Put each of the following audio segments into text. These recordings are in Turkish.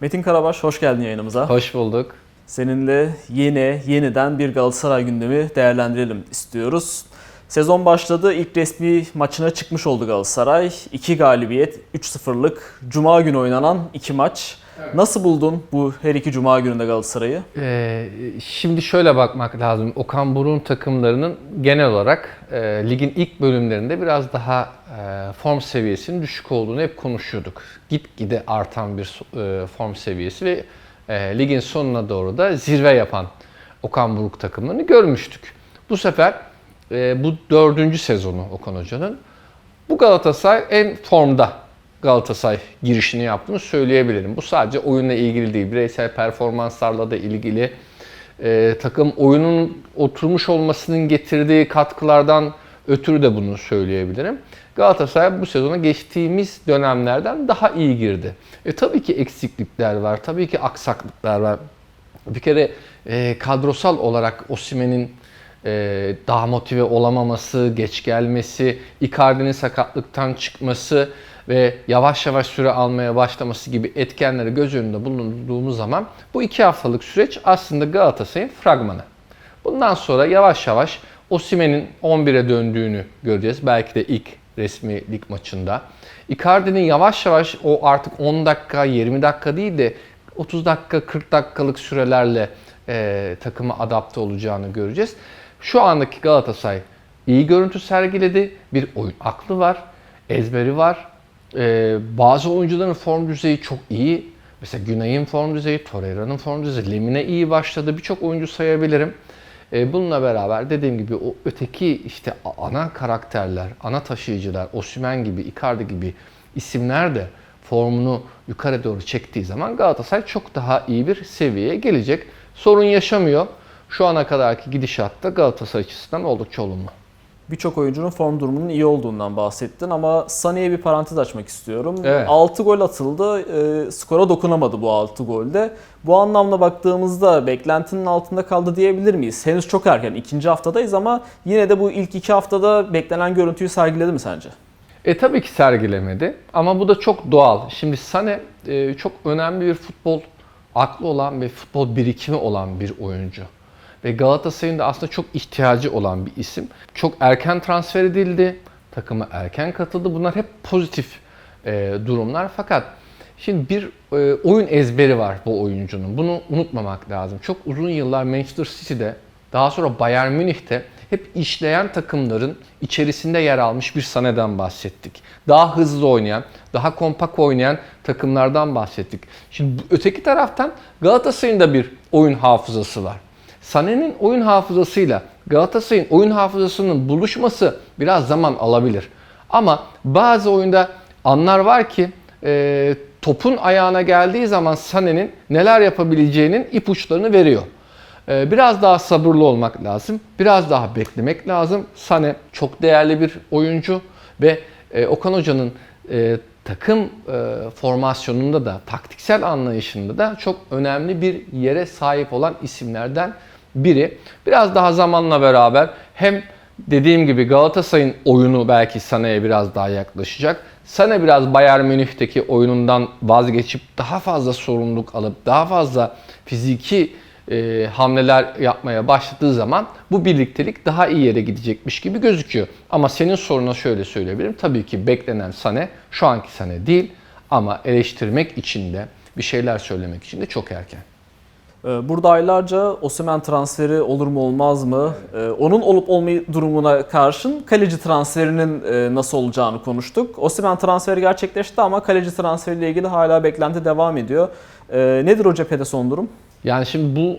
Metin Karabaş hoş geldin yayınımıza. Hoş bulduk. Seninle yine yeniden bir Galatasaray gündemi değerlendirelim istiyoruz. Sezon başladı. İlk resmi maçına çıkmış oldu Galatasaray. 2 galibiyet, 3-0'lık Cuma günü oynanan 2 maç. Nasıl buldun bu her iki Cuma gününde Galatasaray'ı? Ee, şimdi şöyle bakmak lazım. Okan Buruk'un takımlarının genel olarak e, ligin ilk bölümlerinde biraz daha e, form seviyesinin düşük olduğunu hep konuşuyorduk. Gitgide artan bir e, form seviyesi ve e, ligin sonuna doğru da zirve yapan Okan Buruk takımlarını görmüştük. Bu sefer e, bu dördüncü sezonu Okan Hoca'nın. Bu Galatasaray en formda Galatasaray girişini yaptığını söyleyebilirim. Bu sadece oyunla ilgili değil, bireysel performanslarla da ilgili. Ee, takım oyunun oturmuş olmasının getirdiği katkılardan ötürü de bunu söyleyebilirim. Galatasaray bu sezona geçtiğimiz dönemlerden daha iyi girdi. E, tabii ki eksiklikler var, tabii ki aksaklıklar var. Bir kere e, kadrosal olarak Osimhen'in e, daha motive olamaması, geç gelmesi, Icardi'nin sakatlıktan çıkması ve yavaş yavaş süre almaya başlaması gibi etkenleri göz önünde bulunduğumuz zaman bu iki haftalık süreç aslında Galatasaray'ın fragmanı. Bundan sonra yavaş yavaş Osimhen'in 11'e döndüğünü göreceğiz. Belki de ilk resmi lig maçında. Icardi'nin yavaş yavaş o artık 10 dakika, 20 dakika değil de 30 dakika, 40 dakikalık sürelerle e, takıma adapte olacağını göreceğiz. Şu andaki Galatasaray iyi görüntü sergiledi. Bir oyun aklı var, ezberi var. Ee, bazı oyuncuların form düzeyi çok iyi. Mesela Günay'ın form düzeyi, Torreira'nın form düzeyi, Lemine iyi başladı. Birçok oyuncu sayabilirim. Ee, bununla beraber dediğim gibi o öteki işte ana karakterler, ana taşıyıcılar, Osimhen gibi, Icardi gibi isimler de formunu yukarı doğru çektiği zaman Galatasaray çok daha iyi bir seviyeye gelecek. Sorun yaşamıyor. Şu ana kadarki gidişatta Galatasaray açısından oldukça olumlu. Birçok oyuncunun form durumunun iyi olduğundan bahsettin ama Sané'ye bir parantez açmak istiyorum. Evet. 6 gol atıldı, e, skora dokunamadı bu 6 golde. Bu anlamda baktığımızda beklentinin altında kaldı diyebilir miyiz? Henüz çok erken, ikinci haftadayız ama yine de bu ilk iki haftada beklenen görüntüyü sergiledi mi sence? E tabii ki sergilemedi ama bu da çok doğal. Şimdi Sane e, çok önemli bir futbol aklı olan ve futbol birikimi olan bir oyuncu. Ve Galatasaray'ın da aslında çok ihtiyacı olan bir isim. Çok erken transfer edildi, takıma erken katıldı. Bunlar hep pozitif e, durumlar. Fakat şimdi bir e, oyun ezberi var bu oyuncunun. Bunu unutmamak lazım. Çok uzun yıllar Manchester City'de, daha sonra Bayern Münih'te hep işleyen takımların içerisinde yer almış bir Sané'den bahsettik. Daha hızlı oynayan, daha kompak oynayan takımlardan bahsettik. Şimdi öteki taraftan Galatasaray'ın da bir oyun hafızası var. Sané'nin oyun hafızasıyla Galatasaray'ın oyun hafızasının buluşması biraz zaman alabilir. Ama bazı oyunda anlar var ki e, topun ayağına geldiği zaman Sané'nin neler yapabileceğinin ipuçlarını veriyor. E, biraz daha sabırlı olmak lazım. Biraz daha beklemek lazım. Sané çok değerli bir oyuncu ve e, Okan Hoca'nın e, takım e, formasyonunda da, taktiksel anlayışında da çok önemli bir yere sahip olan isimlerden biri. Biraz daha zamanla beraber hem dediğim gibi Galatasaray'ın oyunu belki Sané'ye biraz daha yaklaşacak. Sané biraz Bayern Münih'teki oyunundan vazgeçip daha fazla sorumluluk alıp daha fazla fiziki e, hamleler yapmaya başladığı zaman bu birliktelik daha iyi yere gidecekmiş gibi gözüküyor. Ama senin soruna şöyle söyleyebilirim. Tabii ki beklenen Sané şu anki Sané değil ama eleştirmek için de bir şeyler söylemek için de çok erken. Ee, Burada aylarca Osimhen transferi olur mu olmaz mı? Ee, Onun olup olmayı durumuna karşın kaleci transferinin e, nasıl olacağını konuştuk. Osimhen transferi gerçekleşti ama kaleci transferiyle ilgili hala beklenti devam ediyor. Ee, Nedir o cephede son durum? Yani şimdi bu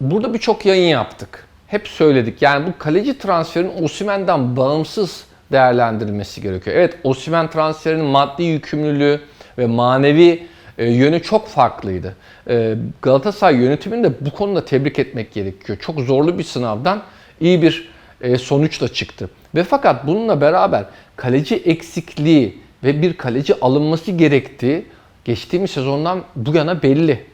burada birçok yayın yaptık. Hep söyledik. Yani bu kaleci transferinin Osimhen'den bağımsız değerlendirilmesi gerekiyor. Evet Osimhen transferinin maddi yükümlülüğü ve manevi e, yönü çok farklıydı. E, Galatasaray yönetimini de bu konuda tebrik etmek gerekiyor. Çok zorlu bir sınavdan iyi bir e, sonuçla çıktı. Ve fakat bununla beraber kaleci eksikliği ve bir kaleci alınması gerektiği geçtiğimiz sezondan bu yana belli.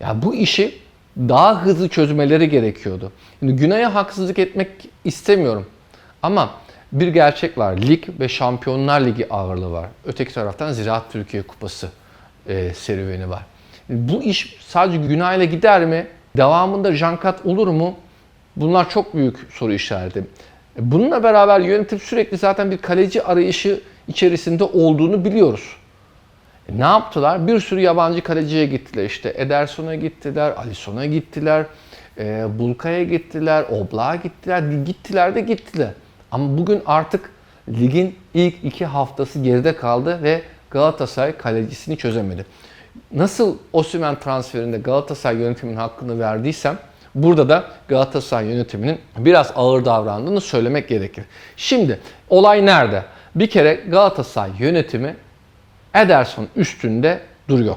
Ya bu işi daha hızlı çözmeleri gerekiyordu. Şimdi Güney'e haksızlık etmek istemiyorum. Ama bir gerçek var. Lig ve Şampiyonlar Ligi ağırlığı var. Öteki taraftan Ziraat Türkiye Kupası e, serüveni var. Bu iş sadece Günay ile gider mi? Devamında Jankat olur mu? Bunlar çok büyük soru işareti. Bununla beraber yönetim sürekli zaten bir kaleci arayışı içerisinde olduğunu biliyoruz. E, ne yaptılar? Bir sürü yabancı kaleciye gittiler. İşte Ederson'a gittiler, Alisson'a gittiler, e, Bulka'ya gittiler, Oblak'a gittiler, gittiler de gittiler. Ama bugün artık ligin ilk iki haftası geride kaldı ve Galatasaray kalecisini çözemedi. Nasıl Osimhen transferinde Galatasaray yönetiminin hakkını verdiysem burada da Galatasaray yönetiminin biraz ağır davrandığını söylemek gerekir. Şimdi olay nerede? Bir kere Galatasaray yönetimi Ederson üstünde duruyor.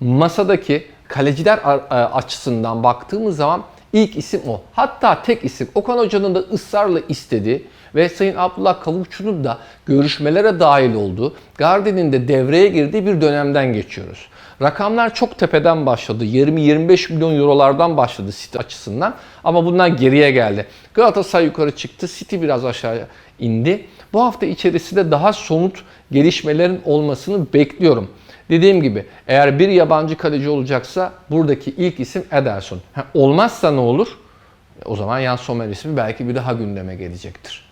Masadaki kaleciler a- açısından baktığımız zaman ilk isim o. Hatta tek isim. Okan Hoca'nın da ısrarla istediği ve Sayın Abdullah Kavukçu'nun da görüşmelere dahil olduğu, Gardi'nin de devreye girdiği bir dönemden geçiyoruz. Rakamlar çok tepeden başladı. 20-25 milyon eurolardan başladı City açısından ama bunlar geriye geldi. Galatasaray yukarı çıktı, City biraz aşağıya indi. Bu hafta içerisinde daha somut gelişmelerin olmasını bekliyorum. Dediğim gibi eğer bir yabancı kaleci olacaksa buradaki ilk isim Ederson. Ha, olmazsa ne olur? O zaman Jan Sommer ismi belki bir daha gündeme gelecektir.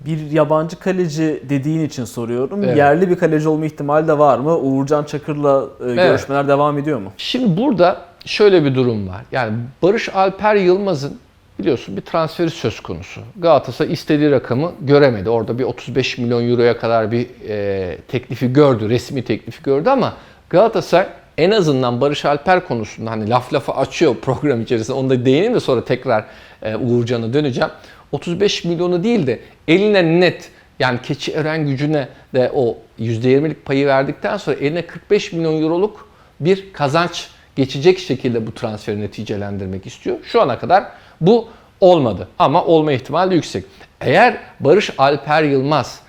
Bir yabancı kaleci dediğin için soruyorum. Evet. Yerli bir kaleci olma ihtimali de var mı? Uğurcan Çakır'la e, görüşmeler devam ediyor mu? Şimdi burada şöyle bir durum var. Yani Barış Alper Yılmaz'ın biliyorsun bir transferi söz konusu. Galatasaray istediği rakamı göremedi. Orada bir 35 milyon euroya kadar bir e, teklifi gördü, resmi teklifi gördü ama Galatasaray en azından Barış Alper konusunda hani laf lafa açıyor program içerisinde. Onda değineyim de sonra tekrar e, Uğurcan'a döneceğim. 35 milyonu değil de eline net yani keçi eren gücüne de o %20'lik payı verdikten sonra eline 45 milyon euroluk bir kazanç geçecek şekilde bu transferi neticelendirmek istiyor. Şu ana kadar bu olmadı ama olma ihtimali yüksek. Eğer Barış Alper Yılmaz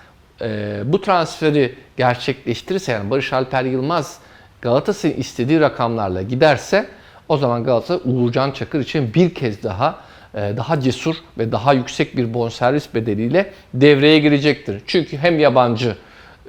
e, bu transferi gerçekleştirirse yani Barış Alper Yılmaz Galatasaray'ın istediği rakamlarla giderse o zaman Galatasaray Uğurcan Çakır için bir kez daha e, daha cesur ve daha yüksek bir bonservis bedeliyle devreye girecektir. Çünkü hem yabancı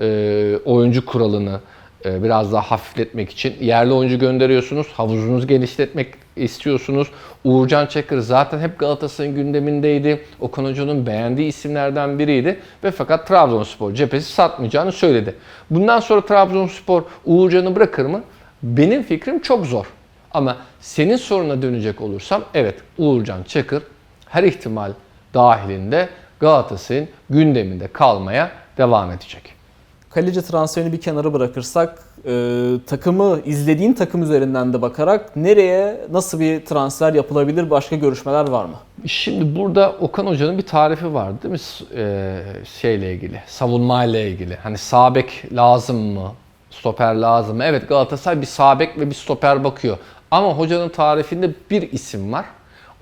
e, oyuncu kuralını biraz daha hafifletmek için yerli oyuncu gönderiyorsunuz, havuzunuzu genişletmek istiyorsunuz. Uğurcan Çakır zaten hep Galatasaray'ın gündemindeydi. Okan Hoca'nın beğendiği isimlerden biriydi ve fakat Trabzonspor cephesi satmayacağını söyledi. Bundan sonra Trabzonspor Uğurcan'ı bırakır mı? Benim fikrim çok zor. Ama senin soruna dönecek olursam evet Uğurcan Çakır her ihtimal dahilinde Galatasaray'ın gündeminde kalmaya devam edecek. Kaleci transferini bir kenara bırakırsak e, takımı izlediğin takım üzerinden de bakarak nereye nasıl bir transfer yapılabilir başka görüşmeler var mı? Şimdi burada Okan Hoca'nın bir tarifi vardı değil mi? Ee, şeyle ilgili, savunmayla ilgili. Hani sağ bek lazım mı? Stoper lazım mı? Evet Galatasaray bir sağ bek ve bir stoper bakıyor. Ama hocanın tarifinde bir isim var.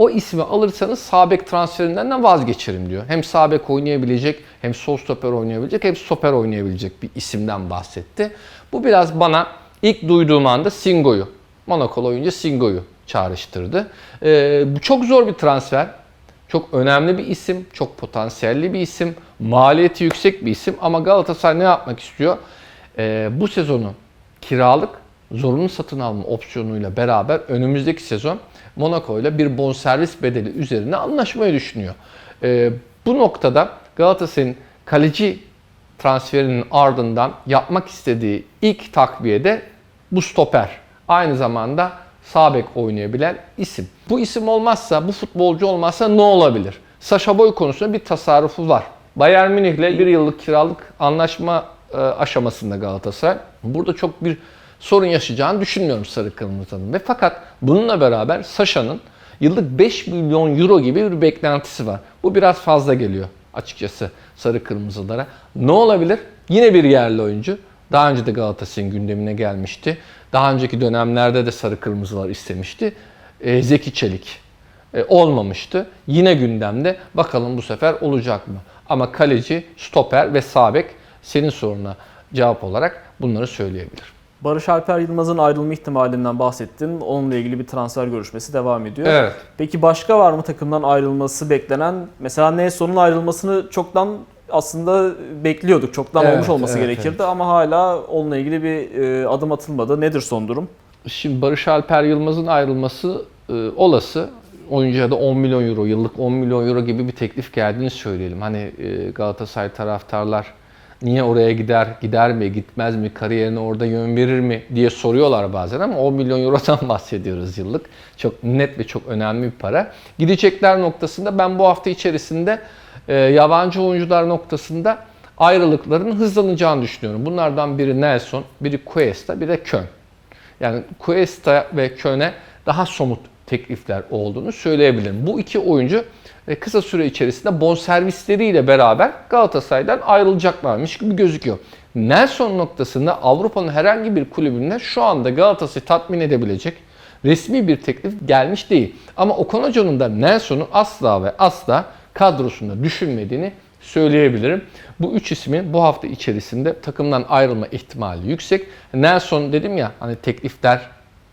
O ismi alırsanız sağ bek transferinden de vazgeçerim diyor. Hem sağ bek oynayabilecek, hem sol stoper oynayabilecek, hem stoper oynayabilecek bir isimden bahsetti. Bu biraz bana ilk duyduğum anda Singo'yu, Monakolu oyuncu Singo'yu çağrıştırdı. Ee, bu çok zor bir transfer. Çok önemli bir isim, çok potansiyelli bir isim, maliyeti yüksek bir isim ama Galatasaray ne yapmak istiyor? Ee, bu sezonu kiralık zorunlu satın alma opsiyonuyla beraber önümüzdeki sezon Monaco ile bir bonservis bedeli üzerine anlaşmayı düşünüyor. Ee, bu noktada Galatasaray'ın kaleci transferinin ardından yapmak istediği ilk takviyede bu stoper. Aynı zamanda sağ bek oynayabilen isim. Bu isim olmazsa, bu futbolcu olmazsa ne olabilir? Sasha Boy konusunda bir tasarrufu var. Bayern Münih ile bir yıllık kiralık anlaşma e, aşamasında Galatasaray. Burada çok bir sorun yaşayacağını düşünmüyorum Sarı Kırmızı'nın. Ve fakat bununla beraber Sasha'nın yıllık 5 milyon euro gibi bir beklentisi var. Bu biraz fazla geliyor açıkçası Sarı Kırmızılara. Ne olabilir? Yine bir yerli oyuncu. Daha önce de Galatasaray'ın gündemine gelmişti. Daha önceki dönemlerde de Sarı Kırmızılar istemişti. Ee, Zeki Çelik e, olmamıştı. Yine gündemde. Bakalım bu sefer olacak mı? Ama kaleci, stoper ve sağ bek senin soruna cevap olarak bunları söyleyebilir. Barış Alper Yılmaz'ın ayrılma ihtimalinden bahsettin. Onunla ilgili bir transfer görüşmesi devam ediyor. Evet. Peki başka var mı takımdan ayrılması beklenen? Mesela Nelson'un ayrılmasını çoktan aslında bekliyorduk. Çoktan Evet, olmuş olması evet, gerekirdi evet. ama hala onunla ilgili bir e, adım atılmadı. Nedir son durum? Şimdi Barış Alper Yılmaz'ın ayrılması e, olası. Oyuncuya da 10 milyon euro, yıllık 10 milyon euro gibi bir teklif geldiğini söyleyelim. Hani e, Galatasaray taraftarlar niye oraya gider, gider mi, gitmez mi, kariyerine orada yön verir mi diye soruyorlar bazen ama 10 milyon eurodan bahsediyoruz yıllık. Çok net ve çok önemli bir para. Gidecekler noktasında ben bu hafta içerisinde e, yabancı oyuncular noktasında ayrılıkların hızlanacağını düşünüyorum. Bunlardan biri Nelson, biri Cuesta, biri de Köln. Yani Cuesta ve Köln'e daha somut teklifler olduğunu söyleyebilirim. Bu iki oyuncu kısa süre içerisinde bonservisleriyle beraber Galatasaray'dan ayrılacaklarmış gibi gözüküyor. Nelson noktasında Avrupa'nın herhangi bir kulübünde şu anda Galatasaray'ı tatmin edebilecek resmi bir teklif gelmiş değil. Ama Okan Hoca'nın da Nelson'u asla ve asla kadrosunda düşünmediğini söyleyebilirim. Bu üç ismin bu hafta içerisinde takımdan ayrılma ihtimali yüksek. Nelson dedim ya hani teklifler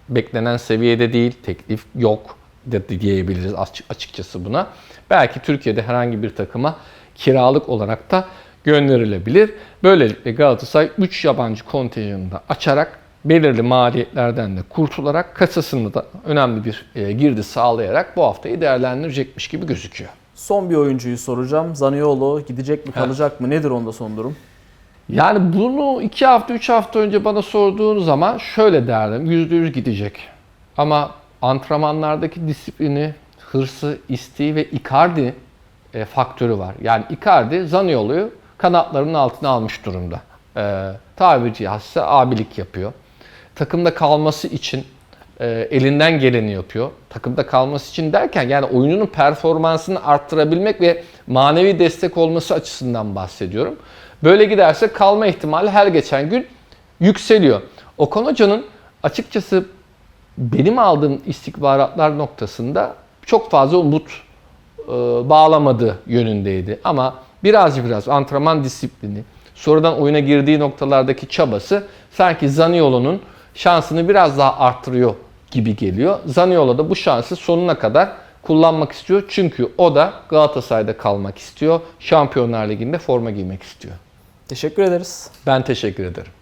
beklenen seviyede değil, teklif yok de diyebiliriz açık- açıkçası buna. Belki Türkiye'de herhangi bir takıma kiralık olarak da gönderilebilir. Böylelikle Galatasaray 3 yabancı kontenjanını da açarak belirli maliyetlerden de kurtularak kasasını da önemli bir e, girdi sağlayarak bu haftayı değerlendirecekmiş gibi gözüküyor. Son bir oyuncuyu soracağım. Zaniolo gidecek mi kalacak mı? Nedir onda son durum? Yani bunu 2 hafta 3 hafta önce bana sorduğun zaman şöyle derdim. %100 gidecek. Ama antrenmanlardaki disiplini, hırsı, isteği ve Icardi e, faktörü var. Yani Icardi Zaniolo'yu kanatlarının altına almış durumda. E, tabiri caizse abilik yapıyor. Takımda kalması için e, elinden geleni yapıyor. Takımda kalması için derken yani oyuncunun performansını arttırabilmek ve manevi destek olması açısından bahsediyorum. Böyle giderse kalma ihtimali her geçen gün yükseliyor. Okan Hoca'nın açıkçası benim aldığım istihbaratlar noktasında çok fazla umut e, bağlamadığı yönündeydi. Ama biraz biraz antrenman disiplini, sonradan oyuna girdiği noktalardaki çabası sanki Zaniolo'nun şansını biraz daha arttırıyor gibi geliyor. Zaniolo da bu şansı sonuna kadar kullanmak istiyor. Çünkü o da Galatasaray'da kalmak istiyor. Şampiyonlar Ligi'nde forma giymek istiyor. Teşekkür ederiz. Ben teşekkür ederim.